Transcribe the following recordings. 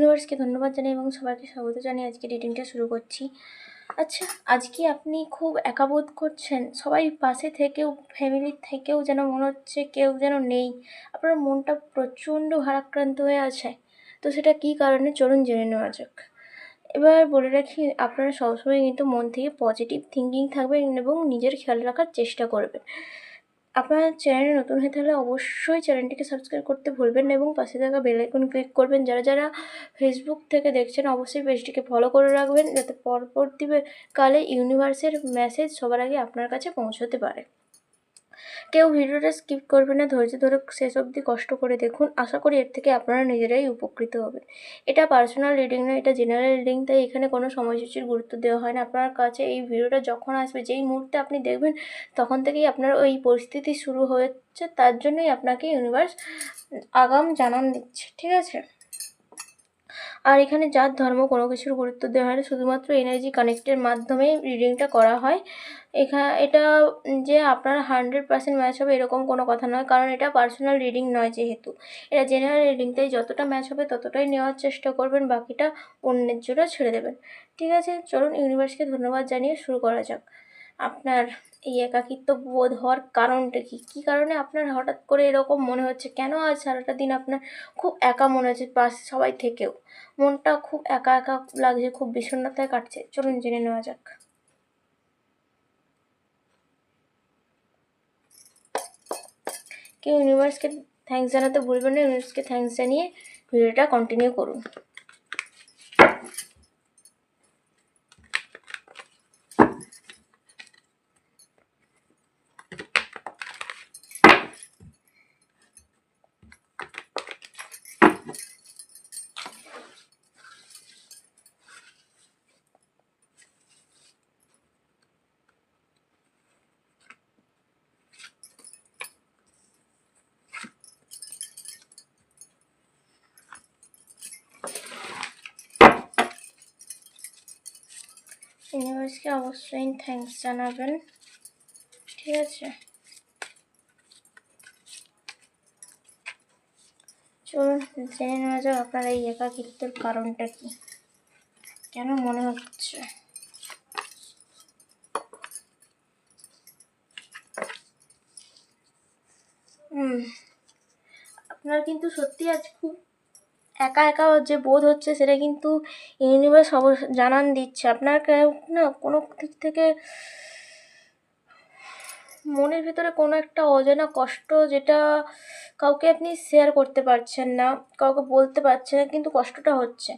ইউনিভার্সকে ধন্যবাদ জানাই এবং সবাইকে স্বাগত জানিয়ে আজকে রিডিংটা শুরু করছি। আচ্ছা আজকে আপনি খুব একাবোধ করছেন। সবাই পাশে থেকেও ফ্যামিলির থেকেও যেন মনে হচ্ছে কেউ যেন নেই। আপনার মনটা প্রচণ্ড ভারাক্রান্ত হয়ে আছে। তো সেটা কী কারণে? চলুন জেনে নেওয়া যাক। এবার বলে রাখি, আপনারা সবসময় কিন্তু মন থেকে পজিটিভ থিঙ্কিং থাকবেন এবং নিজের খেয়াল রাখার চেষ্টা করবেন। আপনার চ্যানেলে নতুন হয়ে থাকলে অবশ্যই চ্যানেলটিকে সাবস্ক্রাইব করতে ভুলবেন না এবং পাশে থাকা বেলাইকন ক্লিক করবেন। যারা যারা ফেসবুক থেকে দেখছেন, অবশ্যই পেজটিকে ফলো করে রাখবেন, যাতে পরবর্তীকালে ইউনিভার্সের মেসেজ সবার আগে আপনার কাছে পৌঁছতে পারে। কেউ ভিডিওটা স্কিপ করবে না, ধৈর্য ধরে শেষ অবধি কষ্ট করে দেখুন। আশা করি এর থেকে আপনারা নিজেরাই উপকৃত হবেন। এটা পার্সোনাল রিডিং না এটা জেনারেল রিডিং তাই এখানে কোনো সময়সূচির গুরুত্ব দেওয়া হয় না। আপনার কাছে এই ভিডিওটা যখন আসবে, যেই মুহূর্তে আপনি দেখবেন, তখন থেকেই আপনার ওই পরিস্থিতি শুরু হচ্ছে তার জন্যই আপনাকে ইউনিভার্স আগাম জানান দিচ্ছে, ঠিক আছে? আর এখানে জাত, ধর্ম কোনো কিছুর গুরুত্ব দেওয়া হয় না। শুধুমাত্র এনার্জি কানেক্টের মাধ্যমে রিডিংটা করা হয়। এখা, এটা যে আপনার হান্ড্রেড পার্সেন্ট ম্যাচ হবে এরকম কোনো কথা নয়, কারণ এটা পার্সোনাল রিডিং নয় যেহেতু। এটা জেনারেল রিডিং তাই যতটা ম্যাচ হবে ততটাই নেওয়ার চেষ্টা করবেন, বাকিটা অন্যের জন্য ছেড়ে দেবেন। ঠিক আছে, চলুন ইউনিভার্সকে ধন্যবাদ জানিয়ে শুরু করা যাক। আপনার এই একাকিত্ব বোধ হওয়ার কারণটা কী? কী কারণে আপনার হঠাৎ করে এরকম মনে হচ্ছে? কেন আজ সারাটা দিন আপনার খুব একা মনে হচ্ছে পাশে সবাই থেকেও? মনটা খুব একা একা লাগছে, খুব বিষণ্ণতায় কাটছে। চলুন জেনে নেওয়া যাক। কেউ ইউনিভার্সকে থ্যাঙ্কস জানাতে ভুলবেন না। ইউনিভার্সকে থ্যাঙ্কস জানিয়ে ভিডিওটা কন্টিনিউ করুন। ইউনিভার্সকে অবশ্যই থ্যাঙ্কস জানাবেন ঠিক আছে চলুন, জেনে নেওয়া যাক আপনার এই একাকিত্বের কারণটা কি। কেন মনে হচ্ছে? আপনার কিন্তু সত্যি আজ খুব একা একা যে বোধ হচ্ছে সেটা কিন্তু ইউনিভার্স অবশ্য জানান দিচ্ছে। আপনার না, কোনো দিক থেকে মনের ভিতরে কোনো একটা অজানা কষ্ট যেটা কাউকে আপনি শেয়ার করতে পারছেন না, কাউকে বলতে পারছেন না, কিন্তু কষ্টটা হচ্ছে।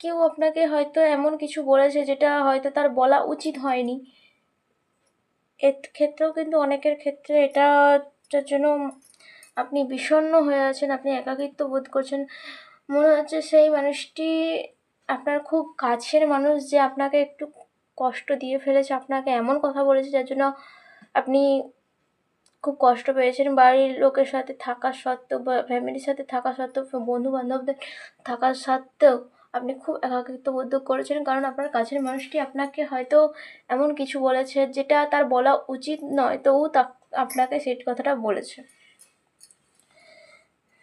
কেউ আপনাকে হয়তো এমন কিছু বলেছে যেটা হয়তো তার বলা উচিত হয়নি। এর ক্ষেত্রেও কিন্তু অনেকের ক্ষেত্রে এটার জন্য আপনি বিষণ্ণ হয়ে আছেন, আপনি একাকিত্ব বোধ করছেন। মনে হচ্ছে সেই মানুষটি আপনার খুব কাছের মানুষ যে আপনাকে একটু কষ্ট দিয়ে ফেলেছে, আপনাকে এমন কথা বলেছে যার জন্য আপনি খুব কষ্ট পেয়েছেন বাড়ির লোকের সাথে থাকা সত্ত্বেও বা ফ্যামিলির সাথে থাকা সত্ত্বেও বন্ধু বান্ধবদের থাকা সত্ত্বেও আপনি খুব একাকিত্ব করেছেন। কারণ আপনার কাছের মানুষটি আপনাকে হয়তো এমন কিছু বলেছে যেটা তার বলা উচিত নয় তবু তা আপনাকে সেই কথাটা বলেছে।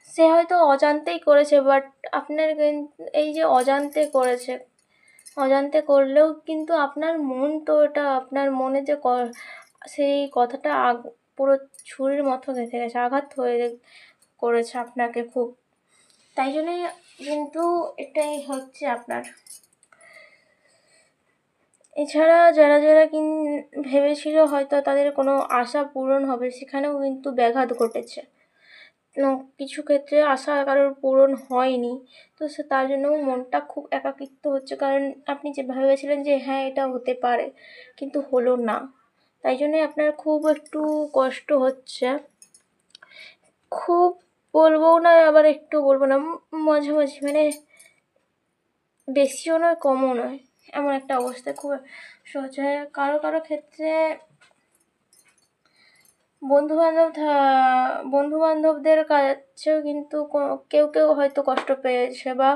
সে হয়তো অজান্তেই করেছে বাট আপনার এই যে অজান্তে করেছে, অজান্তে করলেও কিন্তু আপনার মন তো এটা আপনার মনে যে সেই কথাটা আগ, পুরো ছুরির মতো গেঁথে গেছে, আঘাত হয়ে করেছে আপনাকে খুব। তাই জন্যই কিন্তু এটাই হচ্ছে আপনার। এছাড়া যারা যারা কিন, ভেবেছিল হয়তো তাদের কোনো আশা পূরণ হবে, সেখানেও কিন্তু ব্যাঘাত ঘটেছে। কিছু ক্ষেত্রে আশা কারোর পূরণ হয়নি, তো সে, তার জন্য মনটা খুব একাকিত্ব হচ্ছে। কারণ আপনি যে ভেবেছিলেন যে হ্যাঁ এটা হতে পারে, কিন্তু হলো না। তাই জন্যে আপনার খুব একটু কষ্ট হচ্ছে। খুব বলব না, আবার একটু বলব না মাঝামাঝি মানে বেশিও নয়, কমও নয়। এমন একটা অবস্থা, খুব সহজ কারও কারও ক্ষেত্রে বন্ধুবান্ধব বন্ধুবান্ধবদের কাছেও কিন্তু কেউ কেউ হয়তো কষ্ট পেয়েছে বা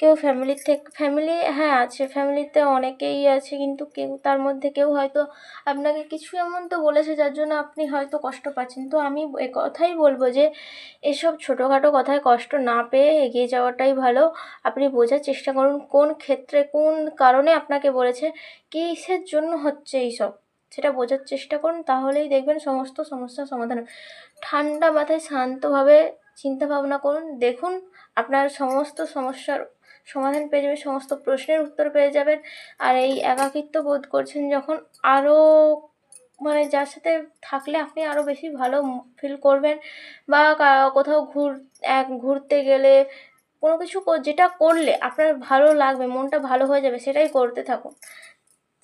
কেউ ফ্যামিলির থেকে ফ্যামিলি হ্যাঁ আছে ফ্যামিলিতে অনেকেই আছে কিন্তু কেউ, তার মধ্যে কেউ হয়তো আপনাকে কিছু এমন তো বলেছে যার জন্য আপনি হয়তো কষ্ট পাচ্ছেন। তো আমি এ কথাই বলব যে, এসব ছোটোখাটো কথায় কষ্ট না পেয়ে এগিয়ে যাওয়াটাই ভালো। আপনি বোঝার চেষ্টা করুন কোন ক্ষেত্রে কোন কারণে আপনাকে বলেছে, কিসের জন্য হচ্ছে এইসব। সেটা বোঝার চেষ্টা করুন, তাহলেই দেখবেন সমস্ত সমস্যার সমাধান। ঠান্ডা মাথায় শান্তভাবে চিন্তা ভাবনা করুন, দেখুন আপনার সমস্ত সমস্যার সমাধান পেয়ে যাবেন, সমস্ত প্রশ্নের উত্তর পেয়ে যাবেন আর এই একাকিত্ব বোধ করছেন যখন আরও মানে যার সাথে থাকলে আপনি আরও বেশি ভালো ফিল করবেন বা কোথাও ঘুর, এক ঘুরতে গেলে কোনো কিছু যেটা করলে আপনার ভালো লাগবে, মনটা ভালো হয়ে যাবে, সেটাই করতে থাকুন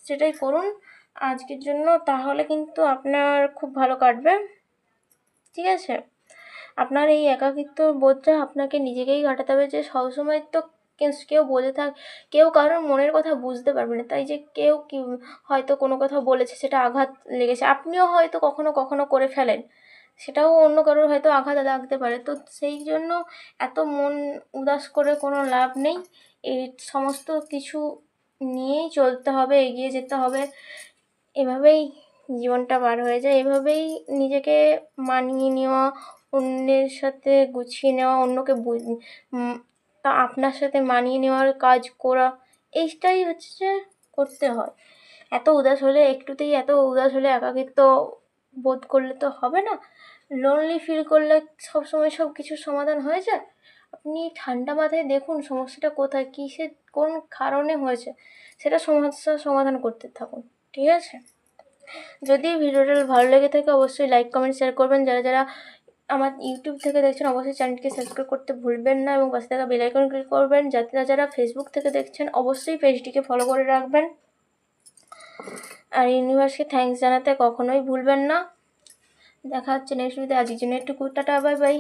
সেটাই করুন আজকের জন্য তাহলে কিন্তু আপনার খুব ভালো কাটবে। ঠিক আছে? আপনার এই একাকিত্ব বোধটা আপনাকে নিজেকেই কাটাতে হবে যে সবসময় তো কেউ- বোঝে থাক, কেউ কারোর মনের কথা বুঝতে পারবে না। তাই যে কেউ কি হয়তো কোনো কথা বলেছে সেটা আঘাত লেগেছে। আপনিও হয়তো কখনো কখনো করে ফেলেন। সেটাও অন্য কারোর হয়তো আঘাত লাগতে পারে। তো সেই জন্য এত মন উদাস করে কোনো লাভ নেই। এই সমস্ত কিছু নিয়েই চলতে হবে, এগিয়ে যেতে হবে। এভাবেই জীবনটা পার হয়ে যায়। এভাবেই নিজেকে মানিয়ে নেওয়া, অন্যের সাথে গুছিয়ে নেওয়া, অন্যকে তা আপনার সাথে মানিয়ে নেওয়ার কাজ করা, এইটাই হচ্ছে করতে হয়। এত উদাস হলে একটুতেই এত উদাস হলে একাকিত্ব বোধ করলে তো হবে না। লোনলি ফিল করলে সবসময় সব কিছুর সমাধান হয়ে যায়। আপনি ঠান্ডা মাথায় দেখুন সমস্যাটা কোথায়, কিসের, কোন কারণে হয়েছে, সেটা সমস্যার সমাধান করতে থাকুন। ঠিক আছে? যদি ভিডিওটা ভালো লেগে থাকে, অবশ্যই লাইক কমেন্ট শেয়ার করবেন। যারা যারা আমার ইউটিউব থেকে দেখছেন, অবশ্যই চ্যানেলটিকে সাবস্ক্রাইব করতে ভুলবেন না এবং পাশে থাকা বেল আইকন ক্লিক করবেন। যাতে যারা ফেসবুক থেকে দেখছেন, অবশ্যই পেজটিকে ফলো করে রাখবেন। আর ইউনিভার্সকে থ্যাঙ্কস জানাতে কখনোই ভুলবেন না। দেখা হচ্ছে নেক্সট ভিডিওতে আজকের জন্য একটু টাটা বাই বাই